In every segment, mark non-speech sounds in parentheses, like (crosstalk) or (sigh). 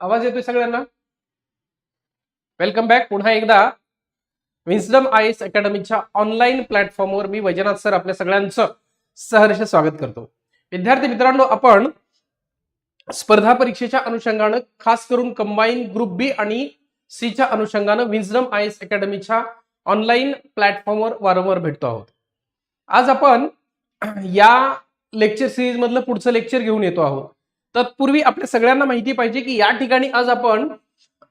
आवाज येतोय सगळ्यांना? वेलकम बॅक पुन्हा एकदा. विन्सडम आय एस अकॅडमीच्या ऑनलाईन प्लॅटफॉर्मवर मी वैजनाथ सर आपल्या सगळ्यांचं सहर्ष स्वागत करतो. विद्यार्थी मित्रांनो आपण स्पर्धा परीक्षेच्या अनुषंगानं खास करून कंबाईन ग्रुप बी आणि सीच्या अनुषंगानं विन्सडम आय एस अकॅडमीच्या ऑनलाईन प्लॅटफॉर्मवर वारंवार भेटतो आहोत. आज आपण या लेक्चर सिरीज मधलं पुढचं लेक्चर घेऊन येतो आहोत. तत्पूर्वी आपल्या सगळ्यांना माहिती पाहिजे की या ठिकाणी आज आपण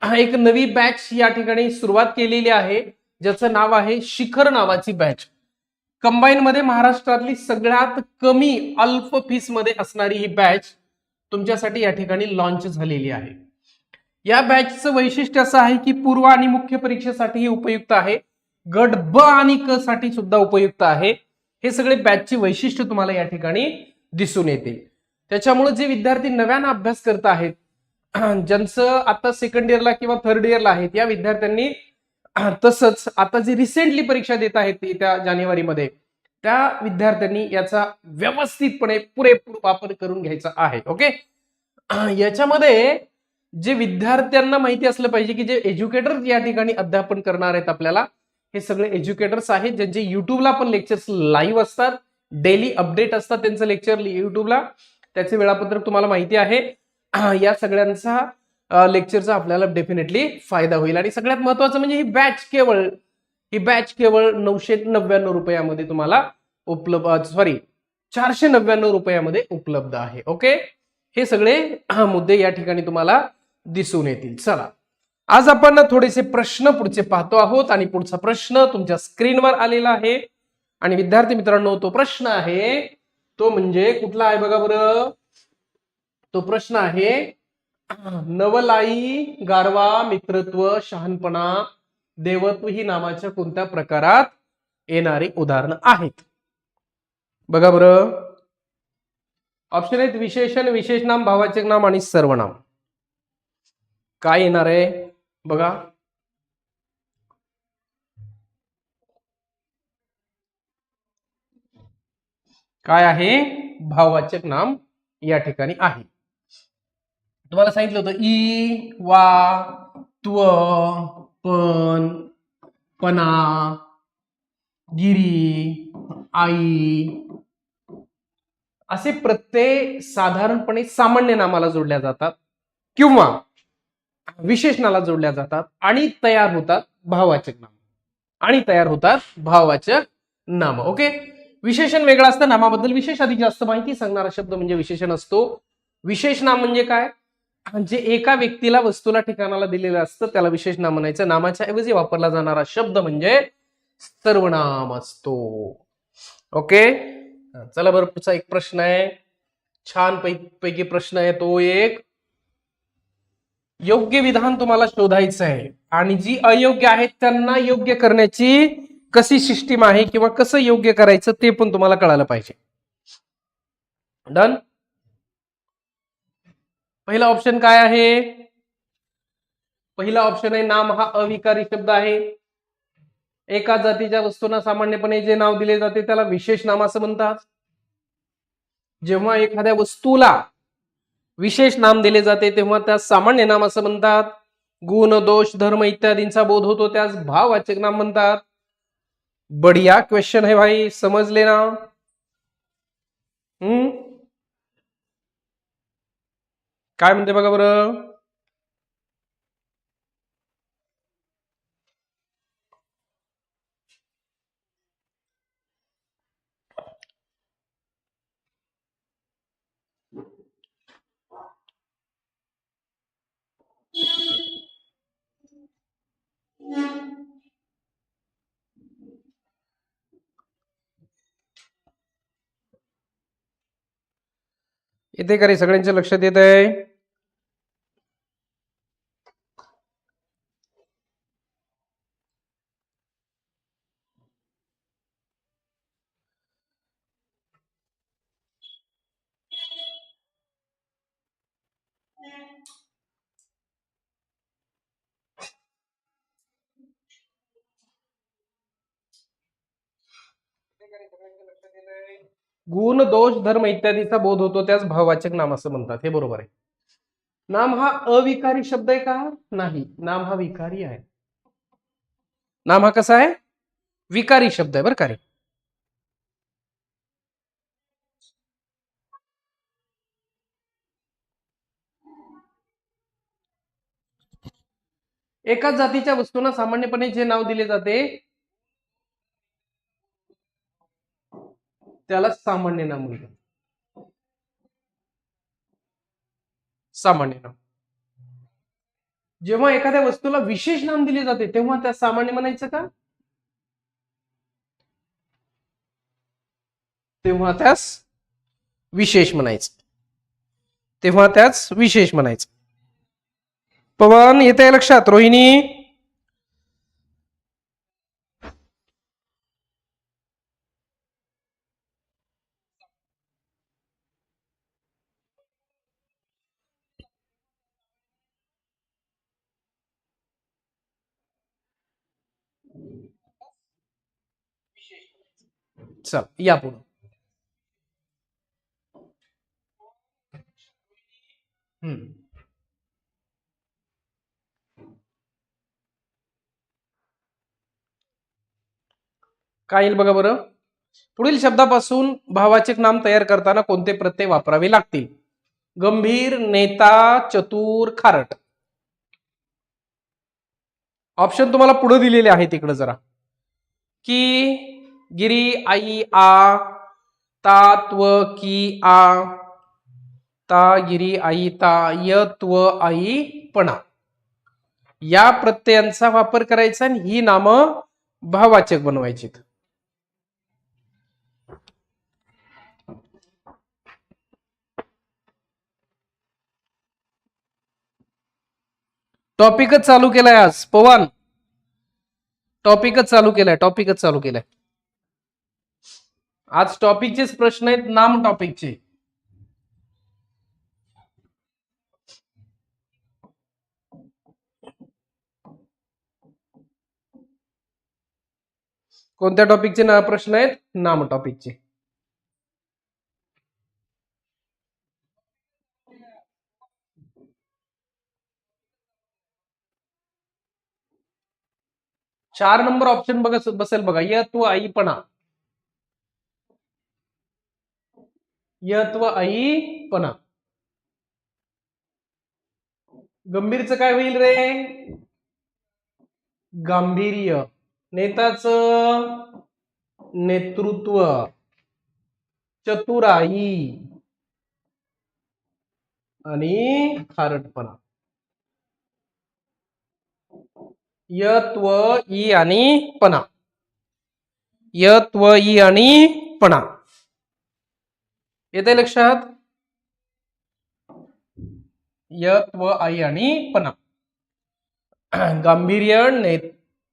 एक नवी बॅच या ठिकाणी सुरुवात केलेली आहे ज्याचं नाव आहे शिखर नावाची बॅच कंबाईन मध्ये महाराष्ट्रातली सगळ्यात कमी अल्प फीसमध्ये असणारी ही बॅच तुमच्यासाठी या ठिकाणी लॉन्च झालेली आहे. या बॅचचं वैशिष्ट्य असं आहे की पूर्व आणि मुख्य परीक्षेसाठी ही उपयुक्त आहे. गट ब आणि क साठी सुद्धा उपयुक्त आहे. हे सगळे बॅचची वैशिष्ट्य तुम्हाला या ठिकाणी दिसून येते. त्याच्यामुळे जे विद्यार्थी नव्यानं अभ्यास करत आहेत (clears throat) ज्यांचं आता सेकंड इयरला किंवा थर्ड इयरला आहेत या विद्यार्थ्यांनी (clears throat) तसंच आता जी रिसेंटली परीक्षा देत आहेत ती त्या जानेवारीमध्ये त्या विद्यार्थ्यांनी याचा व्यवस्थितपणे पुरेपूर वापर करून घ्यायचा आहे ओके? (clears throat) याच्यामध्ये जे विद्यार्थ्यांना माहिती असलं पाहिजे की जे एज्युकेटर या ठिकाणी अध्यापन करणार आहेत आपल्याला हे सगळे एज्युकेटर्स आहेत ज्यांचे युट्यूबला पण लेक्चर्स लाईव्ह असतात डेली अपडेट असतात त्यांचं लेक्चर युट्यूबला त्याचे वेळापत्रक तुम्हाला माहिती आहे. (clears throat) या सगळ्यांचा लेक्चरचा आपल्याला डेफिनेटली फायदा होईल. आणि सगळ्यात महत्वाचं म्हणजे ही बॅच केवळ ही बॅच केवळ नऊशे नव्याण्णव रुपयामध्ये तुम्हाला उपलब्ध सॉरी चारशे नव्याण्णव रुपयामध्ये उपलब्ध आहे. ओके हे सगळे मुद्दे या ठिकाणी तुम्हाला दिसून येतील. चला. आज आपण थोडेसे प्रश्न पुढचे पाहतो आहोत आणि पुढचा प्रश्न तुमच्या स्क्रीनवर आलेला आहे. आणि विद्यार्थी मित्रांनो तो प्रश्न आहे तो म्हणजे कुठला आहे बघा बरं? तो प्रश्न आहे नवलाई गारवा मित्रत्व शहाणपणा देवत्व ही नामाच्या कोणत्या प्रकारात येणारी उदाहरणं आहेत? बघा बरं. ऑप्शन आहेत विशेषण विशेष नाम भावाचे नाम आणि सर्वनाम. काय येणार आहे? बघा. काय आहे? भाववाचक नाम या ठिकाणी आहे. तुम्हाला सांगितलं होतं ई वा त्व पण पना गिरी आई. असे प्रत्यय साधारणपणे सामान्य नामाला जोडल्या जातात किंवा विशेषणाला जोडल्या जातात आणि तयार होतात भाववाचक नाम. आणि तयार होतात भाववाचक नाम. ओके? विशेषण वेगळं असतं नामाबद्दल विशेष अधिक जास्त माहिती सांगणारा शब्द म्हणजे विशेषण असतो. विशेष नाम म्हणजे काय? जे एका व्यक्तीला वस्तूला ठिकाणाला दिलेलं असतं त्याला विशेष नाम म्हणायचं. नामाच्या ऐवजी वापरला जाणारा शब्द म्हणजे सर्वनाम असतो. ओके? चला बरं पुढचा एक प्रश्न आहे. छान पैकी प्रश्न आहे तो एक. योग्य विधान तुम्हाला शोधायचं आहे. आणि जी अयोग्य आहेत त्यांना योग्य करण्याची कशी सिस्टीम आहे किंवा कसं योग्य करायचं ते पण तुम्हाला कळायला पाहिजे. डन पहिला ऑप्शन काय आहे? पहिला ऑप्शन आहे नाम हा अविकारी शब्द आहे. एका जातीच्या वस्तूंना सामान्यपणे जे नाव दिले जाते त्याला विशेष नाम असं म्हणतात. जेव्हा एखाद्या वस्तूला विशेष नाम दिले जाते तेव्हा त्यास सामान्य नाम असं म्हणतात. गुण दोष धर्म इत्यादींचा बोध होतो त्यास भाववाचक नाम म्हणतात. बढिया क्वेश्चन है भाई समजले ना हम्म? काय म्हणते बघा बरं? इथे का रे सगळ्यांच्या लक्षात येत आहे गुण दोष धर्म इत्यादीचा बोध होतो त्यास भाववाचक नाम असं म्हणतात. हे बरोबर आहे. नाम हा अविकारी शब्द आहे का? नाही. नाम हा विकारी आहे. नाम हा कसा आहे? विकारी शब्द आहे बरं का रे. एकाच जातीच्या वस्तूंना सामान्यपणे जे नाव दिले जाते त्याला सामान्य नाम म्हणतात. सामान्य नाम जेव्हा एखाद्या वस्तूला विशेष नाम दिले जाते तेव्हा त्या सामान्य म्हणायचं का? तेव्हा त्यास विशेष म्हणायचं. तेव्हा त्याच विशेष म्हणायचं. पवन येते लक्षात. रोहिणी चल या पुढं. हम्म. काय येईल बघा बरं? पुढील शब्दापासून भावाचक नाम तयार करताना कोणते प्रत्यय वापरावे लागतील? गंभीर नेता चतुर खारट. ऑप्शन तुम्हाला पुढे दिलेले आहे तिकडे जरा. की गिरी आई आ तात्व की आ. ता गिरी आई ता यत्व आई पणा. या प्रत्ययांचा वापर करायचा आणि ही नामं भाववाचक बनवायची टॉपिकच चालू केलाय आज. पवन. टॉपिकच चालू केलाय टॉपिकच चालू केलाय. आज टॉपिकचेच प्रश्न आहेत नाम टॉपिकचे. कोणत्या टॉपिकचे ना प्रश्न आहेत? नाम टॉपिकचे. चार नंबर ऑप्शन बघा बसेल बघा यत्व आईपणा यत्व आईपणा गंभीरचं काय होईल रे? गांभीर्य. नेताच नेतृत्व. चतुराई आणि खारटपणा. यत्व ई आणि पणा. यत्व ई आणि पणा. येते लक्षात? यत्व आई आणि पणा. (clears throat) गांभीर्य ने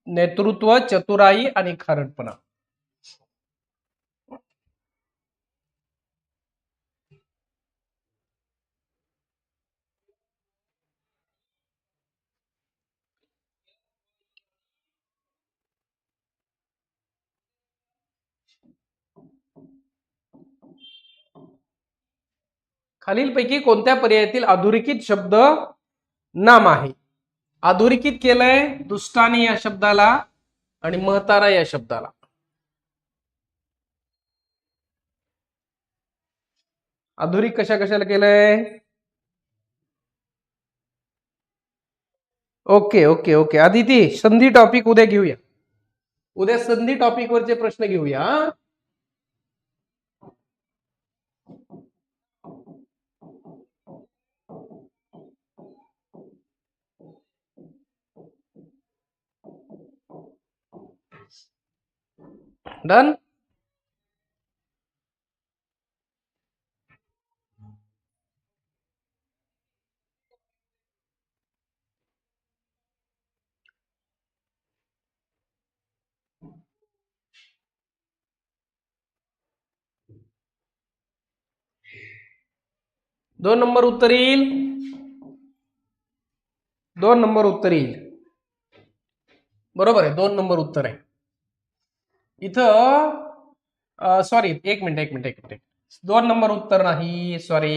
नेतृत्व चतुराई आणि खारटपणा. खालीलपैकी कोणत्या पर्यायातील अधोरेखित शब्द नाम आहे? अधोरेखित केलंय दुष्टाने या शब्दाला आणि महतारा या शब्दाला. अधोरिक कशा कशाला केलंय? Okay okay okay. आदिती संधी टॉपिक उद्या घेऊया. उद्या संधी टॉपिक वरचे प्रश्न घेऊया. डन दोन नंबर उत्तर येईल. दोन नंबर उत्तर येईल. बरोबर आहे दोन नंबर उत्तर आहे. इथं सॉरी एक मिनिट एक मिनिट एक मिनिट. दोन नंबर उत्तर नाही सॉरी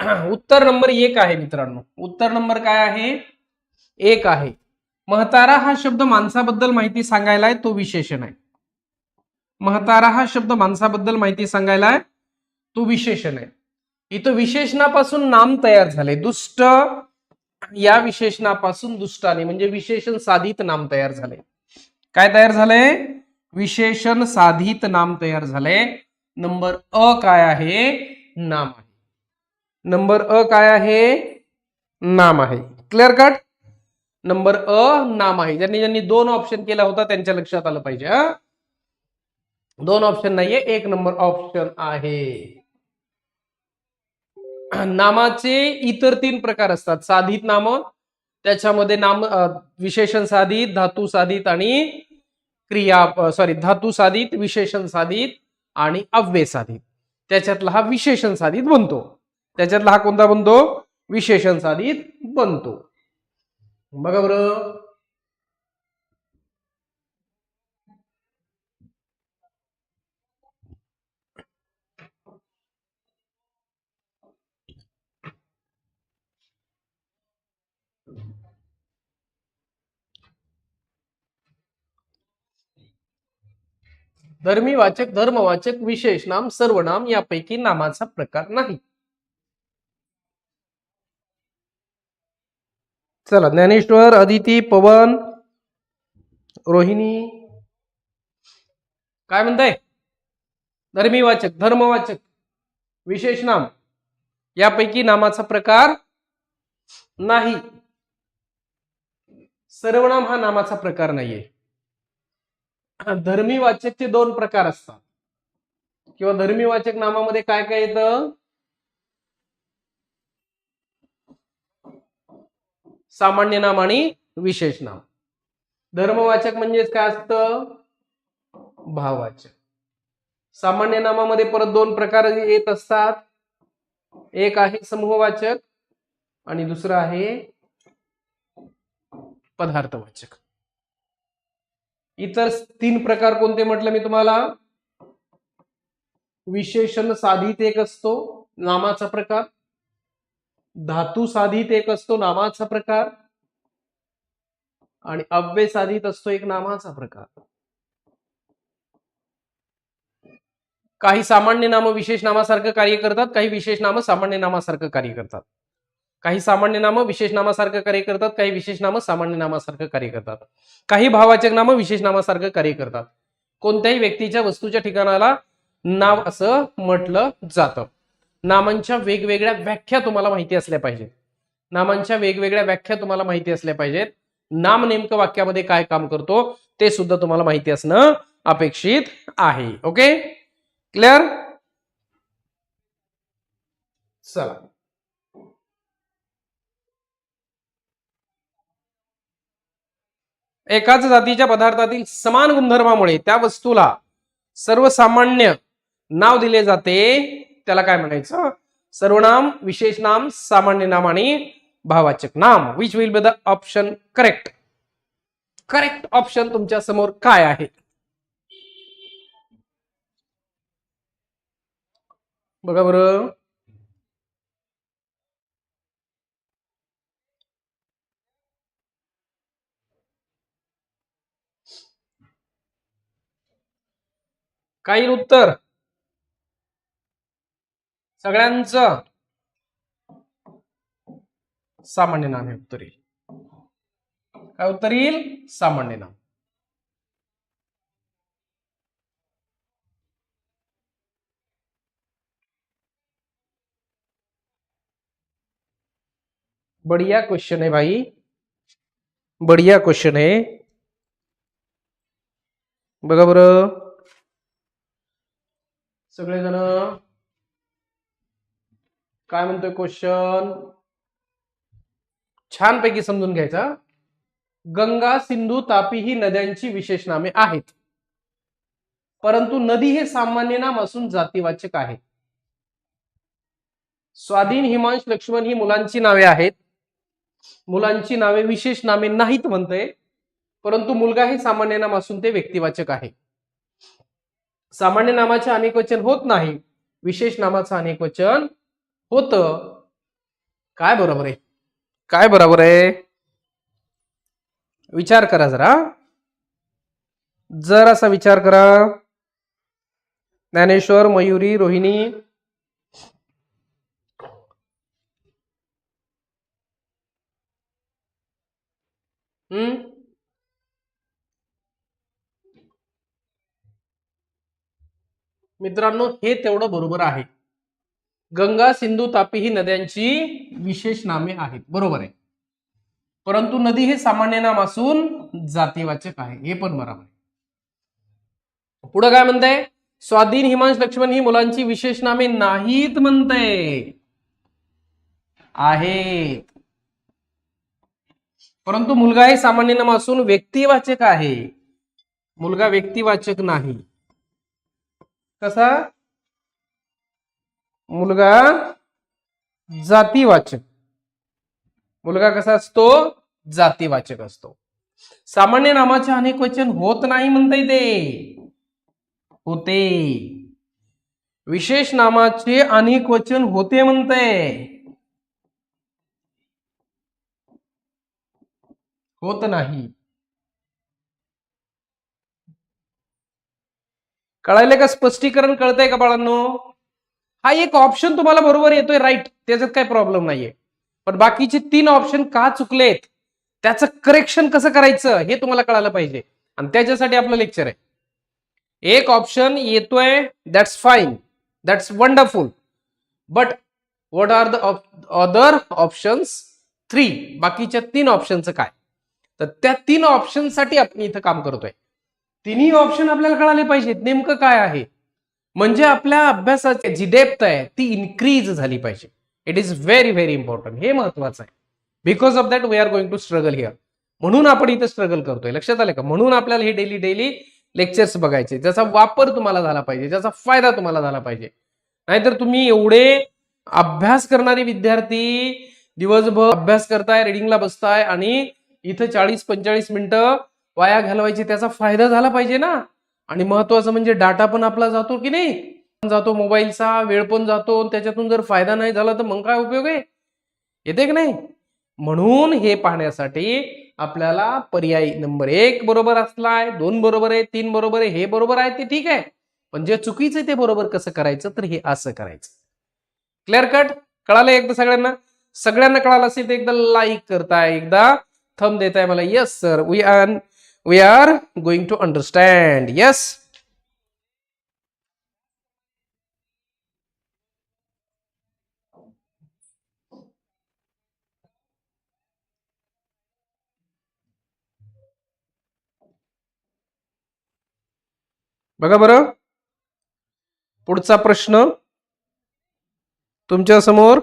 (clears throat) उत्तर नंबर एक आहे मित्रांनो. उत्तर नंबर काय आहे? एक आहे. महतारा हा शब्द माणसाबद्दल माहिती सांगायला आहे तो विशेषण आहे. महतारा हा शब्द माणसाबद्दल माहिती सांगायला आहे तो विशेषण आहे. इथं विशेषणापासून नाम तयार झाले दुष्ट या विशेषणापासून दुष्टाने म्हणजे विशेषण साधित नाम तयार झाले काय तयार झाले विशेषण साधित नाम तयार झाले नंबर अ काय आहे? नाम आहे. नंबर अ काय आहे? नाम आहे. क्लिअर कट नंबर अ नाम आहे. ज्यांनी ज्यांनी दोन ऑप्शन केला होता त्यांच्या लक्षात आलं पाहिजे हा? दोन ऑप्शन नाहीये एक नंबर ऑप्शन आहे. नामाचे इतर तीन प्रकार असतात. साधित नाम त्याच्यामध्ये नाम विशेषण साधित धातू साधित आणि क्रिया सॉरी धातू साधित विशेषण साधित आणि अव्यय साधित. त्याच्यातला हा विशेषण साधित बनतो. त्याच्यातला हा कोणता बनतो? विशेषण साधित बनतो. बघा बरं. धर्मीवाचक धर्मवाचक विशेष नाम सर्वनाम यापैकी नामाचा प्रकार नाही. चला ज्ञानेश्वर अदिती पवन रोहिणी. काय म्हणताय? धर्मीवाचक धर्मवाचक विशेष नाम यापैकी नामाचा प्रकार नाही. सर्वनाम हा नामाचा प्रकार नाहीये. (coughs) धर्मी वाचकचे दोन प्रकार असतात. किंवा धर्मी वाचक नामामध्ये काय काय येतं? सामान्य नाम आणि विशेष नाम. धर्मवाचक म्हणजेच काय असतं? भाववाचक. सामान्य नामामध्ये परत दोन प्रकार येत असतात. एक आहे समूहवाचक आणि दुसरं आहे पदार्थवाचक. इतर तीन प्रकार कोणते म्हटलं मी तुम्हाला? विशेषण साधित एक असतो नामाचा प्रकार. धातू साधित एक असतो नामाचा प्रकार. आणि अव्यय साधित असतो एक नामाचा प्रकार. काही सामान्य नामं विशेष नामासारखं कार्य करतात काही विशेष नामं सामान्य नामासारखं कार्य करतात. काही सामान्य नामं विशेष नामासारखं कार्य करतात काही विशेष नामं सामान्य नामासारखं कार्य करतात. काही भावाचक नामं विशेष नामासारखं कार्य करतात. कोणत्याही व्यक्तीच्या वस्तूच्या ठिकाणाला नाव असं म्हटलं जातं. नामांच्या वेगवेगळ्या व्याख्या तुम्हाला माहिती असल्या पाहिजेत. नामांच्या वेगवेगळ्या व्याख्या तुम्हाला माहिती असल्या पाहिजेत. नाम नेमकं वाक्यामध्ये काय काम करतो ते सुद्धा तुम्हाला माहिती असणं अपेक्षित आहे. ओके? क्लिअर? चला. एकाच जातीच्या पदार्थातील समान गुणधर्मामुळे त्या वस्तूला सर्वसामान्य नाव दिले जाते. त्याला काय म्हणायचं? सर्वनाम विशेष नाम सामान्य नाम आणि भावाचक नाम. Which will be the option correct correct option तुमच्यासमोर काय आहे? बघा बरं. काही उत्तर. सगळ्यांचं सामान्य नाम हे उत्तर येईल. काय उत्तर येईल? सामान्य नाम बढ़िया क्वेश्चन है भाई. बढ़िया क्वेश्चन है बघा बरं. सगळेजण काय म्हणतोय क्वेश्चन छानपैकी समजून घ्यायचा. गंगा सिंधू तापी ही नद्यांची विशेष नामे आहेत. परंतु नदी हे सामान्य नाम असून जातीवाचक आहे. स्वाधीन हिमांश लक्ष्मण ही मुलांची नावे आहेत. मुलांची नावे विशेष नामे नाहीत म्हणते परंतु मुलगा हे सामान्य नाम असून ते व्यक्तिवाचक आहे. सामान्य नामाचे अनेकवचन होत नाही. विशेष नामाचं अनेक वचन काय बरोबर आहे? काय बरोबर आहे? विचार करा जरा. जर असा विचार करा. ज्ञानेश्वर मयुरी रोहिणी. हम्म? मित्रांनो हे तेवढं बरोबर आहे. गंगा सिंधू तापी ही नद्यांची विशेष नामे आहेत. बरोबर आहे. परंतु नदी हे सामान्य नाम असून जातीवाचक आहे. हे पण बरोबर आहे. पुढे काय म्हणताय? स्वाधीन हिमांश लक्ष्मण ही मुलांची विशेष नामे नाहीत म्हणते आहेत. परंतु मुलगा हे सामान्य नाम असून व्यक्तिवाचक आहे. मुलगा व्यक्तिवाचक नाही. कसा? मुलगा जातीवाचक. मुलगा कसा असतो? जातीवाचक असतो. सामान्य नामाचे अनेक वचन होत नाही म्हणता येते होते. विशेष नामाचे अनेक वचन होते म्हणते होत नाही. कळायले का? स्पष्टीकरण कळतंय का बाळांनो? हा एक ऑप्शन तुम्हाला बरोबर येतोय राईट त्याच्यात काही प्रॉब्लेम नाहीये. पण बाकीचे तीन ऑप्शन का चुकलेत? त्याचं करेक्शन कसं करायचं? हे तुम्हाला कळायला पाहिजे. आणि त्याच्यासाठी आपलं लेक्चर आहे. एक ऑप्शन येतोय that's fine that's wonderful but what are the other options three बाकीच्या तीन ऑप्शनचं काय? तर त्या तीन ऑप्शनसाठी आपण इथं काम करतोय. तिन्ही ऑप्शन आपल्याला कळाले पाहिजेत. नेमकं काय आहे? म्हणजे आपल्या अभ्यासाची जी डेप्थ आहे ती इन्क्रीज झाली पाहिजे. It is very very important हे महत्वाचं आहे. Because of that we are going to struggle here म्हणून आपण इथं स्ट्रगल करतोय. लक्षात आलं का? म्हणून आपल्याला हे डेली डेली लेक्चर्स बघायचे. ज्याचा वापर तुम्हाला झाला पाहिजे ज्याचा फायदा तुम्हाला झाला पाहिजे. नाहीतर तुम्ही एवढे अभ्यास करणारे विद्यार्थी दिवसभर अभ्यास करताय रिडिंगला बसताय आणि इथं चाळीस पंचेचाळीस मिनिटं वाया घालवायचे त्याचा फायदा झाला पाहिजे ना. आणि महत्वाचं म्हणजे डाटा पण आपला जातो की नाही? जातो मोबाईलचा वेळ पण जातो त्याच्यातून जर फायदा नाही झाला तर मग काय उपयोग आहे? येते की नाही? म्हणून हे पाहण्यासाठी आपल्याला पर्यायी नंबर एक बरोबर असलाय दोन बरोबर आहे तीन बरोबर आहे हे बरोबर आहे ते ठीक आहे. पण जे चुकीचं आहे ते बरोबर कसं करायचं? तर हे असं करायचं. क्लिअर कट कळालं एकदा सगळ्यांना? सगळ्यांना कळालं असेल तर एकदा लाईक करताय एकदा थम देताय मला. Yes sir we are we are going to understand yes. बघा बरं. पुढचा प्रश्न तुमच्यासमोर.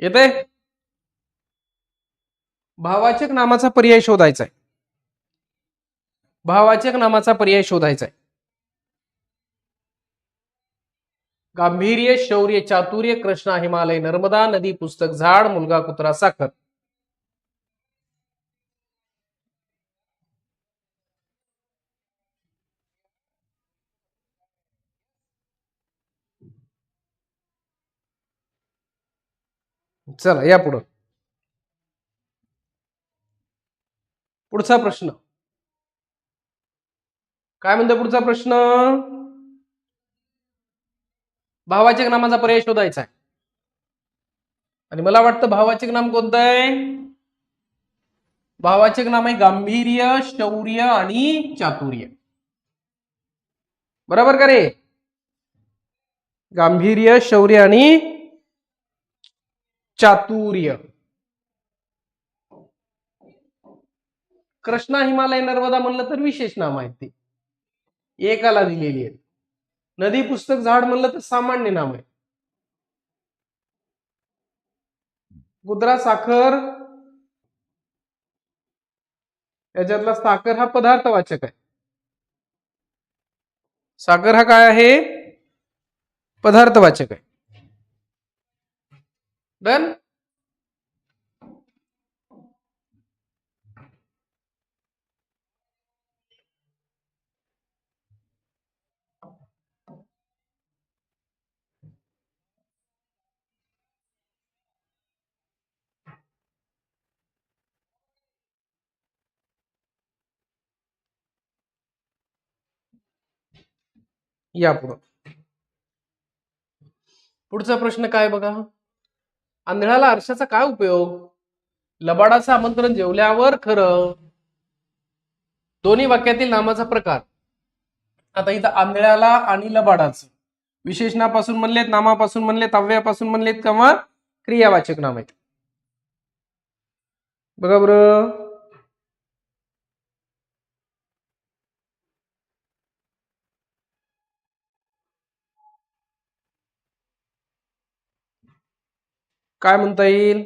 येते भावाचक नामाचा पर्याय शोधायचा आहे भावाचक नामाचा पर्याय शोधायचा आहे गांभीर्य शौर्य चातुर्य कृष्णा हिमालय नर्मदा नदी पुस्तक झाड मुलगा कुत्रा साखर. चला या पुढं. पुढचा प्रश्न. काय म्हणतो पुढचा प्रश्न? भावाचक नामाचा पर्याय शोधायचा आहे आणि मला वाटतं भावाचक नाम कोणतं आहे भावाचक नाम आहे गांभीर्य शौर्य आणि चातुर्य. बरोबर का रे? गांभीर्य शौर्य आणि चातुर्य. कृष्णा हिमालय नर्मदा म्हणलं तर विशेष नाम आहेत ते. एकाला दिलेली आहेत. नदी पुस्तक झाड म्हणलं तर सामान्य नाम आहे गुद्रा साखर. याच्यातला साखर हा पदार्थवाचक आहे. साखर हा काय आहे? पदार्थवाचक आहे. बर या पुढं. पुढचा प्रश्न काय बघा? आंधळाला आरशाचा काय उपयोग? लबाडाचं आमंत्रण जेवल्यावर खरं? दोन्ही वाक्यातील नामाचा प्रकार. आता इथं आंधळ्याला आणि लबाडाचं. विशेषणापासून म्हणलेत नामापासून म्हणलेत अव्ययापासून म्हणलेत किंवा क्रियावाचक नाम आहेत. बघा बरं. काय म्हणता येईल?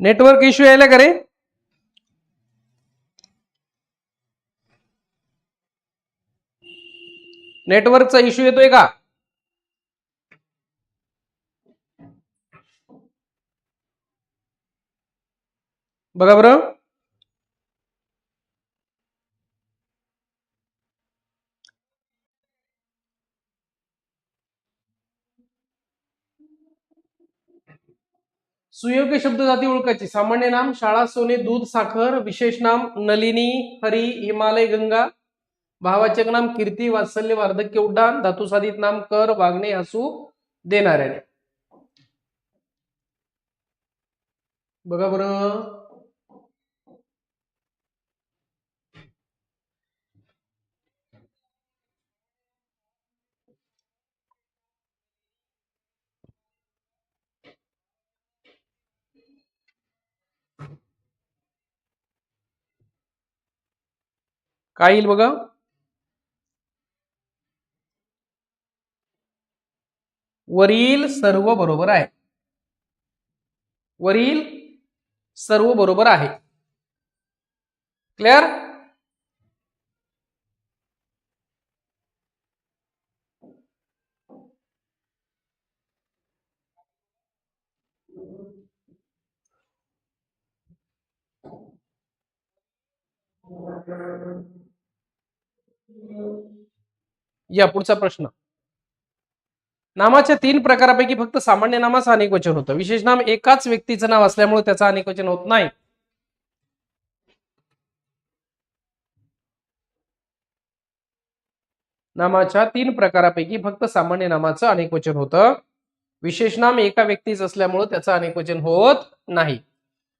नेटवर्क इश्यू यायला का रे? नेटवर्कचा इश्यू येतोय का? बघा बरं. सुयोग्य शब्द जाती ओळखायची. सामान्य नाम शाळा सोने दूध साखर विशेष नाम नलिनी हरी हिमालय गंगा भावाचक नाम कीर्ती वात्सल्य वार्धक्य उड्डाण धातुसाधित नाम कर वागणे हसू देणारे बघा बरं. काय येईल बघा? वरील सर्व बरोबर आहे. वरील सर्व बरोबर आहे. क्लिअर या पुढचा प्रश्न. नामाच्या तीन प्रकारापैकी फक्त सामान्य नामाचं अनेक वचन होतं. विशेष नाम एकाच व्यक्तीचं नाव असल्यामुळे त्याचं अनेक वचन होत नाही. नामाच्या तीन प्रकारापैकी फक्त सामान्य नामाचं अनेक वचन होतं. विशेष नाम एका व्यक्तीच असल्यामुळे त्याचं अनेक वचन होत नाही.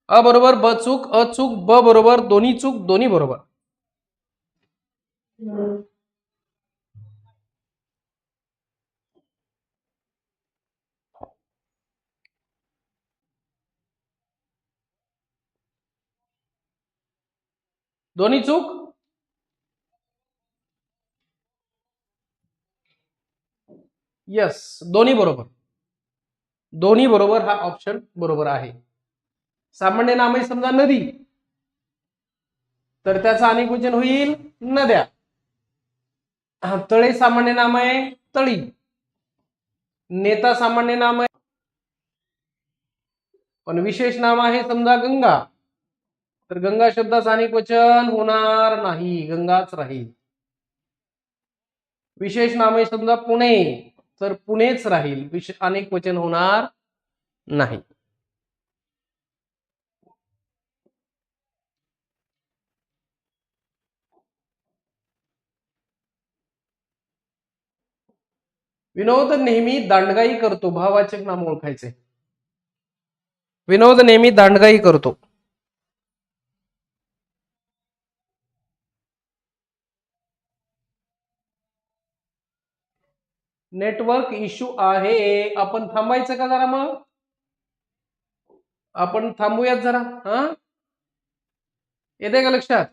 अ बरोबर ब चूक अ चूक ब बरोबर दोन्ही चूक दोन्ही बरोबर. दोन्ही चूक? यस दोन्ही बरोबर. दोन्ही बरोबर हा ऑप्शन बरोबर आहे. सामान्य नाम आहे समजा नदी. तर त्याचं अनेक वचन होईल नद्या. हा, तळे सामान्य नाम आहे तळी. नेता सामान्य नाम आहे. पण विशेष नाम आहे समजा गंगा. तर गंगा शब्दाचं अनेक वचन होणार नाही गंगाच राहील. विशेष नाम आहे समजा पुणे तर पुणेच राहील. विशेष अनेक वचन होणार नाही. विनोद नेहमी दांडगाई करतो भावाचक नाम ओळखायचे. विनोद नेहमी दांडगाई करतो. नेटवर्क इश्यू आहे. आपण थांबायचं का जरा मग? आपण थांबूयात जरा हा? येते का लक्षात?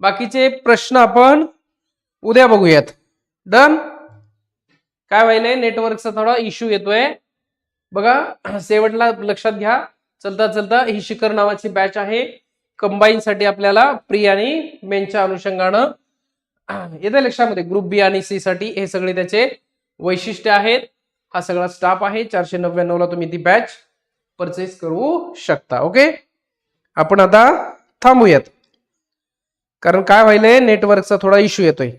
बाकीचे प्रश्न आपण उद्या बघूयात. डन? काय व्हायलंय? नेटवर्कचा थोडा इश्यू येतोय. बघा शेवटला लक्षात घ्या. चलता चलता ही शिखर नावाची बॅच आहे. कंबाईन साठी आपल्याला प्री आणि मेनच्या अनुषंगानं येते लक्षामध्ये. ग्रुप बी आणि सी साठी हे सगळे त्याचे वैशिष्ट्य आहेत. हा सगळा स्टाफ आहे. चारशे नव्याण्णव ला तुम्ही ती बॅच परचेस करू शकता. ओके आपण आता थांबूयात. कारण काय व्हायलंय? नेटवर्कचा थोडा इश्यू येतोय.